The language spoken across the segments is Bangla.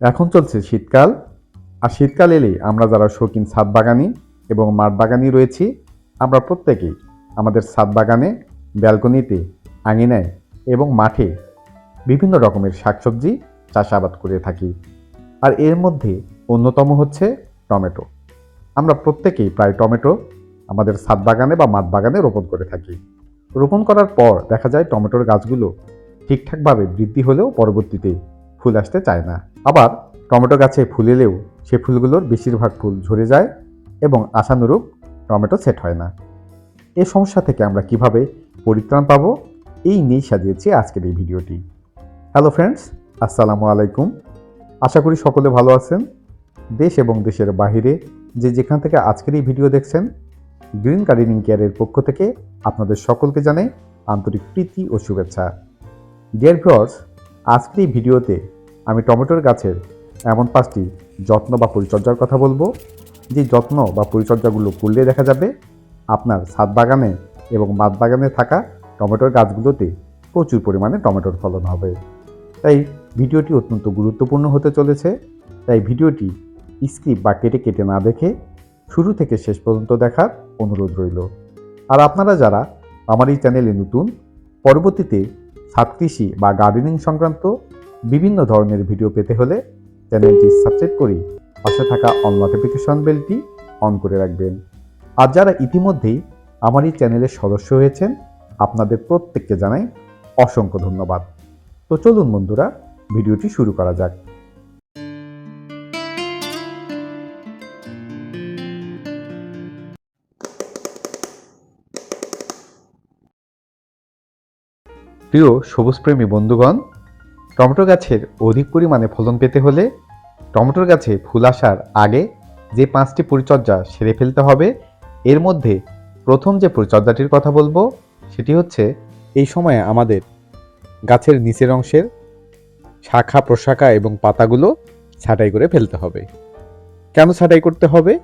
এখন চলছে শীতকাল। আর শীতকাল এলেই আমরা যারা শৌখিন ছাদ বাগানি এবং মাঠ বাগানি রয়েছি, আমরা প্রত্যেকেই আমাদের ছাদ বাগানে, ব্যালকনিতে, আঙিনায় এবং মাঠে বিভিন্ন রকমের শাকসবজি চাষাবাদ করে থাকি। আর এর মধ্যে অন্যতম হচ্ছে টমেটো। আমরা প্রত্যেকেই প্রায় টমেটো আমাদের ছাদ বাগানে বা মাঠ বাগানে রোপণ করে থাকি। রোপণ করার পর দেখা যায় টমেটোর গাছগুলো ঠিকঠাকভাবে বৃদ্ধি হলেও পরবর্তীতে ফুল আসতে চায় না। আবার টমেটো গাছে ফুল এলেও সে ফুলগুলোর বেশিরভাগ ফুল ঝরে যায় এবং আশানুরূপ টমেটো সেট হয় না। এ সমস্যা থেকে আমরা কীভাবে পরিত্রাণ পাবো, এই নিয়েই সাজিয়েছি আজকের এই ভিডিওটি। হ্যালো ফ্রেন্ডস, আসসালামু আলাইকুম। আশা করি সকলে ভালো আছেন। দেশ এবং দেশের বাহিরে যে যেখান থেকে আজকের এই ভিডিও দেখছেন, গ্রিন গার্ডেনিং কেয়ারের পক্ষ থেকে আপনাদের সকলকে জানাই আন্তরিক প্রীতি ও শুভেচ্ছা। ডিয়ার ভিউয়ার্স, আজকের এই ভিডিওতে আমি টমেটোর গাছের এমন পাঁচটি যত্ন বা পরিচর্যার কথা বলব। যে যত্ন বা পরিচর্যাগুলো করলে দেখা যাবে আপনার ছাদ বাগানে এবং মাদ বাগানে থাকা টমেটোর গাছগুলোতে প্রচুর পরিমাণে টমেটোর ফলন হবে। তাই ভিডিওটি অত্যন্ত গুরুত্বপূর্ণ হতে চলেছে। তাই ভিডিওটি স্ক্রিপ্ট বা কেটে কেটে না দেখে শুরু থেকে শেষ পর্যন্ত দেখার অনুরোধ রইল। আর আপনারা যারা আমার এই চ্যানেলে নতুন, পরবর্তীতে ছাদ কৃষি বা গার্ডেনিং সংক্রান্ত বিভিন্ন ধরনের ভিডিও পেতে হলে চ্যানেলটি সাবস্ক্রাইব করে পাশে থাকা অন নোটিফিকেশন বেলটি অন করে রাখবেন। আর যারা ইতিমধ্যেই আমার এই চ্যানেলের সদস্য হয়েছেন, আপনাদের প্রত্যেককে জানাই অসংখ্য ধন্যবাদ। তো চলুন বন্ধুরা, ভিডিওটি শুরু করা যাক। প্রিয় সবুজপ্রেমী বন্ধুগণ টমেটো গাছের অধিক পরিমাণে ফলন পেতে হলে টমেটোর গাছে ফুল আসার আগে যে পাঁচটি পরিচর্যা সেরে ফেলতে হবে। এর মধ্যে প্রথম যে পরিচর্যাটির কথা বলব, সেটি হচ্ছে এই সময়ে আমাদের গাছের নিচের অংশের শাখা, প্রশাখা এবং পাতাগুলো ছাঁটাই করে ফেলতে হবে। কেন ছাঁটাই করতে হবে?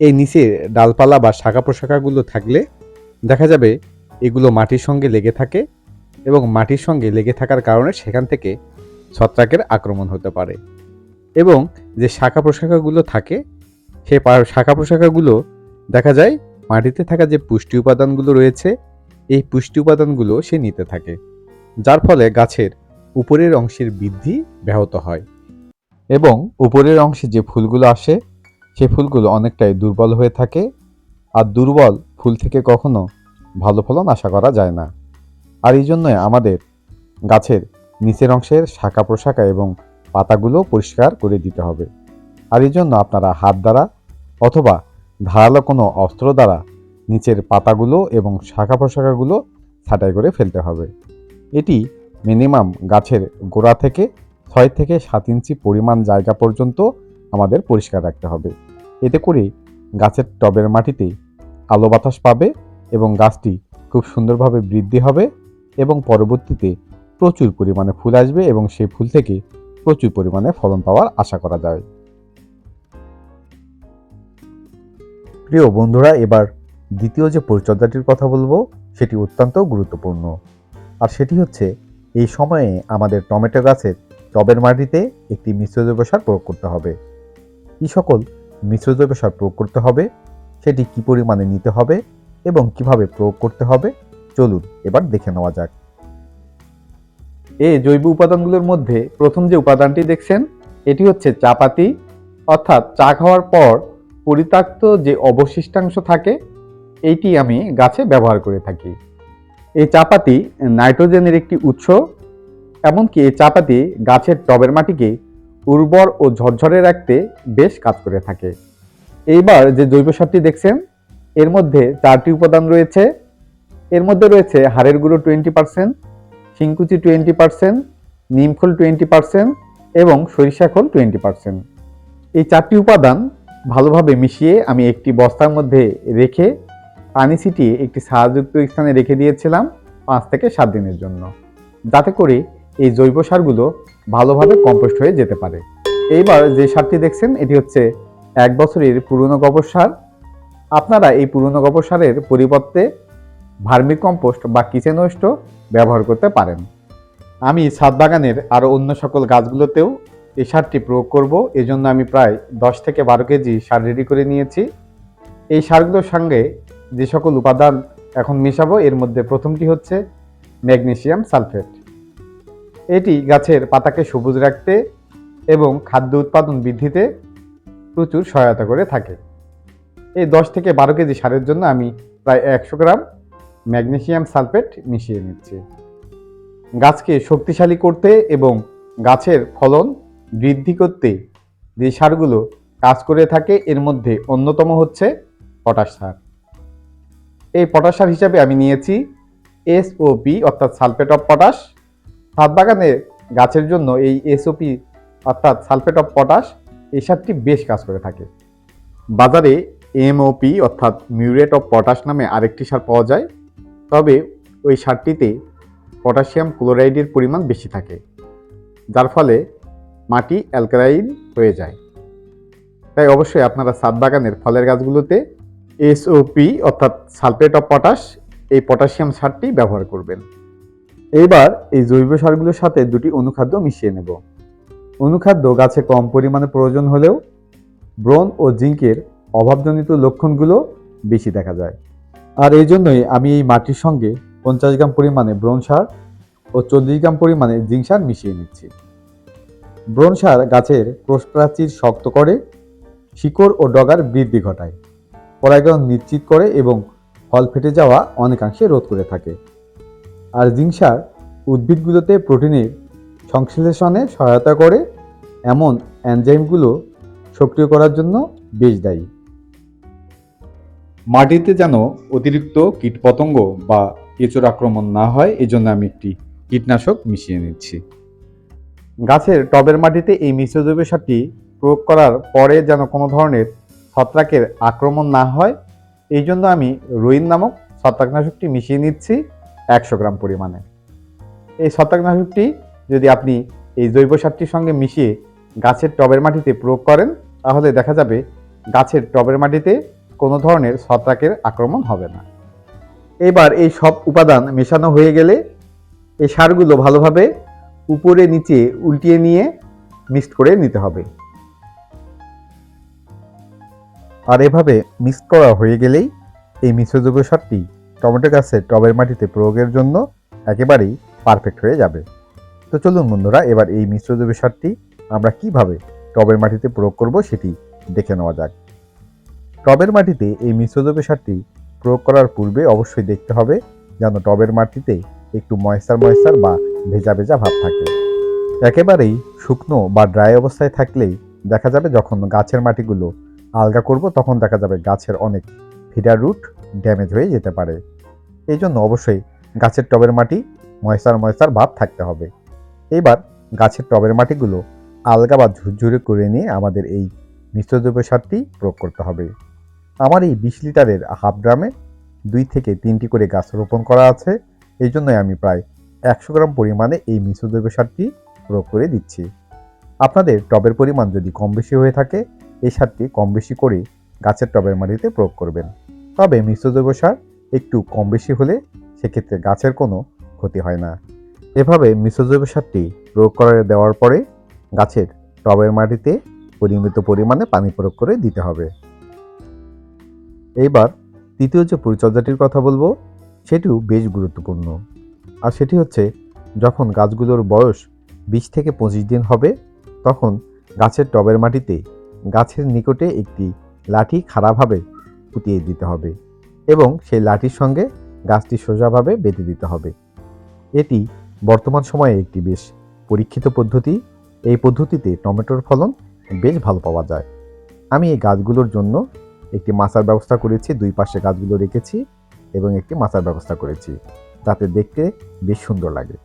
এই নিচে ডালপালা বা শাখা, প্রশাখাগুলো থাকলে দেখা যাবে এগুলো মাটির সঙ্গে লেগে থাকে এবং মাটির সঙ্গে লেগে থাকার কারণে সেখান থেকে ছত্রাকের আক্রমণ হতে পারে। এবং যে শাখা প্রশাখাগুলো থাকে সেই শাখা প্রশাখাগুলো দেখা যায় মাটিতে থাকা যে পুষ্টি উপাদানগুলো রয়েছে, এই পুষ্টি উপাদানগুলো সে নিতে থাকে, যার ফলে গাছের উপরের অংশের বৃদ্ধি ব্যাহত হয়। এবং উপরের অংশে যে ফুলগুলো আসে, সে ফুলগুলো অনেকটাই দুর্বল হয়ে থাকে, আর দুর্বল ফুল থেকে কখনো ভালো ফলন আশা করা যায় না। আর এই জন্যই আমাদের গাছের নিচের অংশের শাখা প্রশাখা এবং পাতাগুলো পরিষ্কার করে দিতে হবে। আর এই জন্য আপনারা হাত দ্বারা অথবা ধারালো কোনো অস্ত্র দ্বারা নিচের পাতাগুলো এবং শাখা প্রশাখাগুলো ছাঁটাই করে ফেলতে হবে। এটি মিনিমাম গাছের গোড়া থেকে ছয় থেকে সাত ইঞ্চি পরিমাণ জায়গা পর্যন্ত আমাদের পরিষ্কার রাখতে হবে। এতে করে গাছের টবের মাটিতে আলো বাতাস পাবে এবং গাছটি খুব সুন্দরভাবে বৃদ্ধি হবে এবং পরবর্তীতে প্রচুর পরিমাণে ফুল আসবে এবং সেই ফুল থেকে প্রচুর পরিমাণে ফলন পাওয়ার আশা করা যায়। প্রিয় বন্ধুরা, এবার দ্বিতীয় যে পরিচর্যাটির কথা বলব, সেটি অত্যন্ত গুরুত্বপূর্ণ। আর সেটি হচ্ছে, এই সময়ে আমাদের টমেটো গাছের টবের মাটিতে একটি মিশ্র জৈব সার প্রয়োগ করতে হবে। কী সকল মিশ্র জৈব সার প্রয়োগ করতে হবে, সেটি কী পরিমাণে নিতে হবে এবং কীভাবে প্রয়োগ করতে হবে, চলুন এবার দেখে নেওয়া যাক। এই জৈব উপাদানগুলোর মধ্যে প্রথম যে উপাদানটি দেখছেন, এটি হচ্ছে চা পাতি অর্থাৎ চা খাওয়ার পর পরিত্যক্ত যে অবশিষ্টাংশ থাকে, এইটি আমি গাছে ব্যবহার করে থাকি। এই চা পাতি নাইট্রোজেনের একটি উৎস, এমনকি এই চা পাতি গাছের টবের মাটিকে উর্বর ও ঝরঝরে রাখতে বেশ কাজ করে থাকে। এইবার যে জৈব সারটি দেখছেন, এর মধ্যে চারটি উপাদান রয়েছে। এর মধ্যে রয়েছে হাড়ের গুঁড়ো টোয়েন্টি পার্সেন্ট শিংকুচি টোয়েন্টি পার্সেন্ট নিমখোল টোয়েন্টি পার্সেন্ট এবং সরিষা খোল টোয়েন্টি পার্সেন্ট এই চারটি উপাদান ভালোভাবে মিশিয়ে আমি একটি বস্তার মধ্যে রেখে পানি ছিটিয়ে একটি ছায়াযুক্ত স্থানে রেখে দিয়েছিলাম পাঁচ থেকে সাত দিনের জন্য, যাতে করে এই জৈব সারগুলো ভালোভাবে কম্পোস্ট হয়ে যেতে পারে। এইবার যে সারটি দেখছেন, এটি হচ্ছে এক বছরের পুরনো গোবর সার। আপনারা এই পুরনো গোবর সারের পরিবর্তে ভার্মি কম্পোস্ট বা কিচেন ওয়েস্টও ব্যবহার করতে পারেন। আমি ছাদ বাগানের আরও অন্য সকল গাছগুলোতেও এই সারটি প্রয়োগ করব। এজন্য আমি প্রায় দশ থেকে বারো কেজি সার রেডি করে নিয়েছি। এই সারগুলোর সঙ্গে যে সকল উপাদান এখন মেশাবো, এর মধ্যে প্রথমটি হচ্ছে ম্যাগনেশিয়াম সালফেট। এটি গাছের পাতাকে সবুজ রাখতে এবং খাদ্য উৎপাদন বৃদ্ধিতে প্রচুর সহায়তা করে থাকে। এই দশ থেকে বারো কেজি সারের জন্য আমি প্রায় একশো গ্রাম ম্যাগনেসিয়াম সালফেট মিশিয়ে নিচ্ছে। গাছকে শক্তিশালী করতে এবং গাছের ফলন বৃদ্ধি করতে যে সারগুলো কাজ করে থাকে, এর মধ্যে অন্যতম হচ্ছে পটাশ সার। এই পটাশ সার হিসাবে আমি নিয়েছি এসওপি অর্থাৎ সালফেট অফ পটাশ। ছাদ বাগানে গাছের জন্য এই এসওপি অর্থাৎ সালফেট অফ পটাশ, এই সারটি বেশ কাজ করে থাকে। বাজারে এমওপি অর্থাৎ মিউরেট অফ পটাশ নামে আরেকটি সার পাওয়া যায়। তবে ওই সারটিতে পটাশিয়াম ক্লোরাইডের পরিমাণ বেশি থাকে, যার ফলে মাটি অ্যালকালাইন হয়ে যায়। তাই অবশ্যই আপনারা ছাদ বাগানের ফলের গাছগুলোতে এসওপি অর্থাৎ সালফেট অফ পটাশ এই পটাশিয়াম সারটি ব্যবহার করবেন। এইবার এই জৈব সারগুলোর সাথে দুটি অনুখাদ্য মিশিয়ে নেব। অনুখাদ্য গাছে কম পরিমাণে প্রয়োজন হলেও ব্রোন ও জিঙ্কের অভাবজনিত লক্ষণগুলো বেশি দেখা যায়। আর এই জন্যই আমি এই মাটির সঙ্গে পঞ্চাশ গ্রাম পরিমাণে ব্রোন সার ও চল্লিশ গ্রাম পরিমাণে জিঙ্ক সার মিশিয়ে নিচ্ছি। ব্রোন সার গাছের কোষপ্রাচীর শক্ত করে, শিকড় ও ডগার বৃদ্ধি ঘটায়। পরাগায়ন নিশ্চিত করে এবং ফল ফেটে যাওয়া অনেকাংশে রোধ করে থাকে। আর জিঙ্ক সার উদ্ভিদগুলোতে প্রোটিনের সংশ্লেষণে সহায়তা করে, এমন এনজাইমগুলো সক্রিয় করার জন্য বেশ দায়ী। মাটিতে যেন অতিরিক্ত কীটপতঙ্গ বা কেঁচোর আক্রমণ না হয়, এজন্য আমি একটি কীটনাশক মিশিয়ে নিচ্ছি। গাছের টবের মাটিতে এই মিশ্র জৈব সারটি প্রয়োগ করার পরে যেন কোনো ধরনের ছত্রাকের আক্রমণ না হয় এই জন্য আমি রুইন নামক ছত্রাকনাশকটি মিশিয়ে নিচ্ছি একশো গ্রাম পরিমাণে। এই ছত্রাকনাশকটি যদি আপনি এই জৈব সারটির সঙ্গে মিশিয়ে গাছের টবের মাটিতে প্রয়োগ করেন, তাহলে দেখা যাবে গাছের টবের মাটিতে কোনো ধরনের ছত্রাকের আক্রমণ হবে না। এবার এই সব উপাদান মেশানো হয়ে গেলে এই সারগুলো ভালোভাবে উপরে নিচে উল্টিয়ে নিয়ে মিক্সড করে নিতে হবে। আর এভাবে মিক্স করা হয়ে গেলেই এই মিশ্র জৈব সারটি টমেটো গাছের টবের মাটিতে প্রয়োগের জন্য একেবারেই পারফেক্ট হয়ে যাবে। তো চলুন বন্ধুরা, এবার এই মিশ্র জৈব সারটি আমরা কীভাবে টবের মাটিতে প্রয়োগ করব সেটি দেখে নেওয়া যাক। টবের মাটিতে এই মিশ্র জৈব সারটি প্রয়োগ করার পূর্বে অবশ্যই দেখতে হবে যেন টবের মাটিতে একটু ময়েশ্চার ময়েশ্চার বা ভেজা ভেজা ভাব থাকে। একেবারেই শুকনো বা ড্রাই অবস্থায় থাকলেই দেখা যাবে যখন গাছের মাটিগুলো আলগা করব তখন দেখা যাবে গাছের অনেক ফিডার রুট ড্যামেজ হয়ে যেতে পারে। এই জন্য অবশ্যই গাছের টবের মাটি ময়েশ্চার ময়েশ্চার ভাব থাকতে হবে। এবার গাছের টবের মাটিগুলো আলগা বা ঝুরঝুরে করে নিয়ে আমাদের এই মিশ্র জৈব সারটি প্রয়োগ করতে হবে। আমার এই বিশ লিটারের হাফ ড্রামে দুই থেকে তিনটি করে গাছ রোপণ করা আছে। এই জন্যই আমি প্রায় একশো গ্রাম পরিমাণে এই মিশ্র জৈব সারটি প্রয়োগ করে দিচ্ছি। আপনাদের টবের পরিমাণ যদি কম বেশি হয়ে থাকে, এই সারটি কম বেশি করে গাছের টবের মাটিতে প্রয়োগ করবেন। তবে মিশ্র জৈব সার একটু কম বেশি হলে সেক্ষেত্রে গাছের কোনো ক্ষতি হয় না। এভাবে মিশ্র জৈব সারটি প্রয়োগ করে দেওয়ার পরে গাছের টবের মাটিতে পরিমিত পরিমাণে পানি প্রয়োগ করে দিতে হবে। এইবার তৃতীয় যে পরিচর্যাটির কথা বলব, সেটিও বেশ গুরুত্বপূর্ণ। আর সেটি হচ্ছে, যখন গাছগুলোর বয়স বিশ থেকে পঁচিশ দিন হবে, তখন গাছের টবের মাটিতে গাছের নিকটে একটি লাঠি খাড়াভাবে পুঁতিয়ে দিতে হবে এবং সেই লাঠির সঙ্গে গাছটি সোজাভাবে বেঁধে দিতে হবে। এটি বর্তমান সময়ে একটি বেশ পরীক্ষিত পদ্ধতি। এই পদ্ধতিতে টমেটোর ফলন বেশ ভালো পাওয়া যায়। আমি এই গাছগুলোর জন্য একটি মাচার ব্যবস্থা করেছি, দুই পাশে গাছগুলো রেখেছি এবং একটি মাচার ব্যবস্থা করেছি। তাতে দেখতে বেশ সুন্দর লাগে।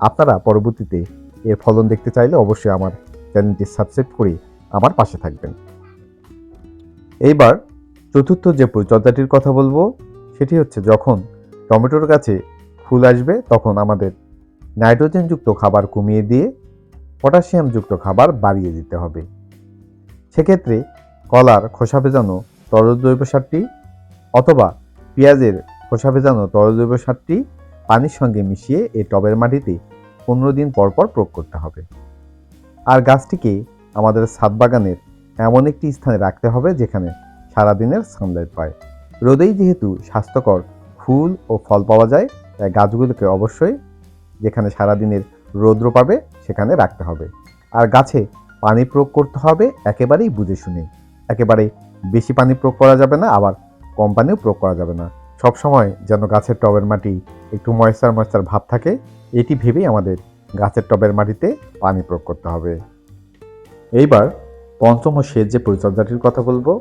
আপনারা পরবর্তীতে এর ফলন দেখতে চাইলে অবশ্যই আমার চ্যানেলটি সাবস্ক্রাইব করে আমার পাশে থাকবেন। এইবার চতুর্থ যে পরিচর্যাটির কথা বলব, সেটি হচ্ছে যখন টমেটোর গাছে ফুল আসবে, তখন আমাদের নাইট্রোজেনযুক্ত খাবার কমিয়ে দিয়ে পটাশিয়ামযুক্ত খাবার বাড়িয়ে দিতে হবে। সেক্ষেত্রে কলার খোসা ভেজানো তরল জৈব সারটি অথবা পেঁয়াজের খোসা ভেজানো তরল জৈব সারটি পানির সঙ্গে মিশিয়ে এই টবের মাটিতে পনেরো দিন পর পর প্রয়োগ করতে হবে। আর গাছটিকে আমাদের ছাদ বাগানের এমন একটি স্থানে রাখতে হবে যেখানে সারাদিনের সানলাইট পায়। রোদেই যেহেতু স্বাস্থ্যকর ফুল ও ফল পাওয়া যায়, তাই গাছগুলোকে অবশ্যই যেখানে সারাদিনের রৌদ্র পাবে সেখানে রাখতে হবে। আর গাছে পানি প্রয়োগ করতে হবে, একেবারেই বুঝে শুনে, একেবারে বেশি পানি প্রয়োগ করা যাবে না, আবার কম পানিও প্রয়োগ করা যাবে না। সব সময় যেন গাছের টবের মাটি একটু ময়েশ্চার ময়েশ্চার ভাব থাকে, এটি ভেবেই আমাদের গাছের টবের মাটিতে পানি প্রয়োগ করতে হবে। এইবার পঞ্চম ও শেষ যে পরিচর্যাটির কথা বলব,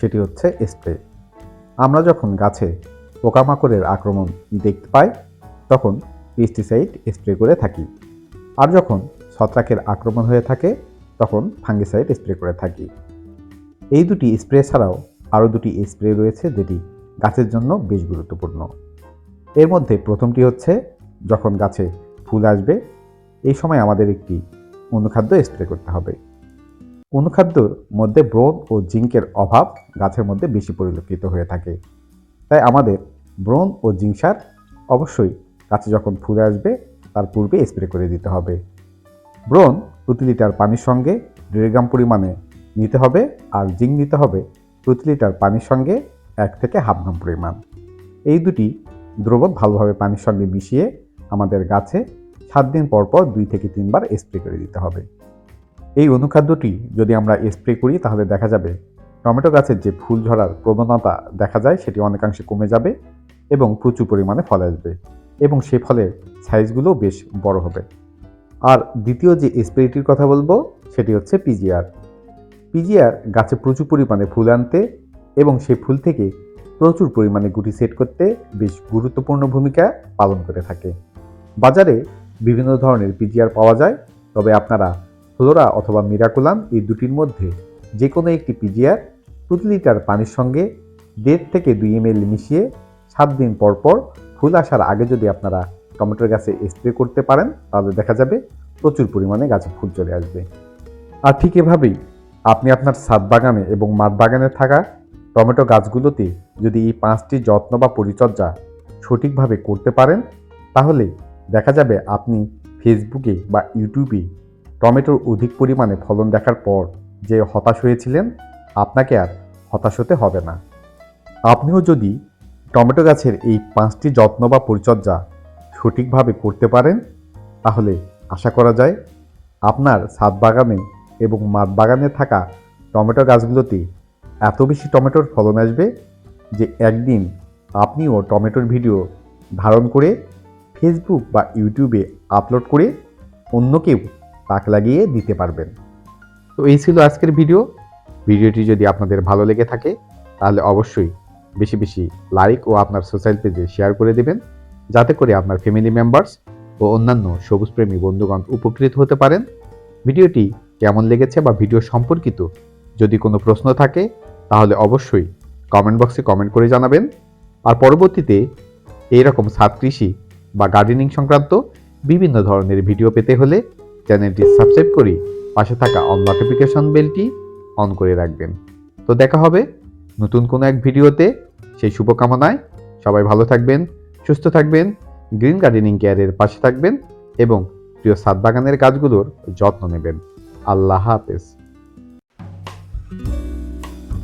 সেটি হচ্ছে স্প্রে। আমরা যখন গাছে পোকামাকড়ের আক্রমণ দেখতে পাই, তখন পেস্টিসাইড স্প্রে করে থাকি। আর যখন ছত্রাকের আক্রমণ হয়ে থাকে, তখন ফাঙ্গিসাইড স্প্রে করে থাকি। এই দুটি স্প্রে ছাড়াও আরও দুটি স্প্রে রয়েছে যেটি গাছের জন্য বেশ গুরুত্বপূর্ণ। এর মধ্যে প্রথমটি হচ্ছে, যখন গাছে ফুল আসবে, এই সময় আমাদের একটি অনুখাদ্য স্প্রে করতে হবে। অনুখাদ্যর মধ্যে ব্রোন ও জিঙ্কের অভাব গাছের মধ্যে বেশি পরিলক্ষিত হয়ে থাকে। তাই আমাদের ব্রোন ও জিঙ্ক সার অবশ্যই গাছে যখন ফুল আসবে, তার পূর্বে স্প্রে করে দিতে হবে। ব্রোন প্রতি লিটার পানির সঙ্গে দেড় গ্রাম পরিমাণে নিতে হবে আর জিঙ্ক নিতে হবে প্রতি লিটার পানির সঙ্গে এক থেকে হাফ গ্রাম পরিমাণ। এই দুটি দ্রবক ভালোভাবে পানির সঙ্গে মিশিয়ে আমাদের গাছে সাত দিন পর পর দুই থেকে তিনবার স্প্রে করে দিতে হবে। এই অনুখাদ্যটি যদি আমরা স্প্রে করি, তাহলে দেখা যাবে টমেটো গাছের যে ফুল ঝরার প্রবণতা দেখা যায়, সেটি অনেকাংশে কমে যাবে এবং প্রচুর পরিমাণে ফল আসবে এবং সে ফলের সাইজগুলো বেশ বড় হবে। আর দ্বিতীয় যে স্প্রেটির কথা বলব, সেটি হচ্ছে পিজিআর পিজিআর গাছে প্রচুর পরিমাণে ফুল আনতে এবং সেই ফুল থেকে প্রচুর পরিমাণে গুটি সেট করতে বেশ গুরুত্বপূর্ণ ভূমিকা পালন করে থাকে। বাজারে বিভিন্ন ধরনের পিজিআর পাওয়া যায়, তবে আপনারা ফ্লোরা অথবা মিরাকুলাম এই দুটির মধ্যে যে কোনো একটি পিজিআর প্রতি লিটার পানির সঙ্গে দেড় থেকে দুই এম মিশিয়ে সাত দিন পর পর ফুল আসার আগে যদি আপনারা টমেটোর গাছে স্প্রে করতে পারেন, তাহলে দেখা যাবে প্রচুর পরিমাণে গাছে ফুল চলে আসবে। আর ঠিক এভাবেই আপনি আপনার ছাদ বাগানে এবং মাঠ বাগানে থাকা টমেটো গাছগুলোতে যদি এই পাঁচটি যত্ন বা পরিচর্যা সঠিকভাবে করতে পারেন, তাহলে দেখা যাবে আপনি ফেসবুকে বা ইউটিউবে টমেটোর অধিক পরিমাণে ফলন দেখার পর যে হতাশ হয়েছিলেন, আপনাকে আর হতাশ হতে হবে না। আপনিও যদি টমেটো গাছের এই পাঁচটি যত্ন বা পরিচর্যা সঠিকভাবে করতে পারেন, তাহলে আশা করা যায় আপনার ছাদ বাগানে এবং বাগানে থাকা টমেটো গাছগুলোতে এত বেশি টমেটোর ফলন আসবে যে একদিন আপনিও টমেটোর ভিডিও ধারণ করে ফেসবুক বা ইউটিউবে আপলোড করে অন্যকেও তাক লাগিয়ে দিতে পারবেন। তো এই ছিল আজকের ভিডিও। ভিডিওটি যদি আপনাদের ভালো লেগে থাকে, তাহলে অবশ্যই বেশি বেশি লাইক ও আপনার সোশ্যাল পেজে শেয়ার করে দেবেন, যাতে করে আপনার ফ্যামিলি মেম্বার্স ও অন্যান্য সবুজপ্রেমী বন্ধুগণ উপকৃত হতে পারেন। ভিডিওটি কেমন লেগেছে বা ভিডিও সম্পর্কিত যদি কোনো প্রশ্ন থাকে, তাহলে অবশ্যই কমেন্ট বক্সে কমেন্ট করে জানাবেন। আর পরবর্তীতে এইরকম ছাদ কৃষি বা গার্ডেনিং সংক্রান্ত বিভিন্ন ধরনের ভিডিও পেতে হলে চ্যানেলটি সাবস্ক্রাইব করে পাশে থাকা অন নোটিফিকেশন বেলটি অন করে রাখবেন। তো দেখা হবে নতুন কোনো এক ভিডিওতে। সেই শুভকামনায় সবাই ভালো থাকবেন, সুস্থ থাকবেন গ্রিন গার্ডেনিং কেয়ারের পাশে থাকবেন এবং প্রিয় সাত বাগানের কাজগুলোর যত্ন নেবেন। আল্লাহ হাফেজ।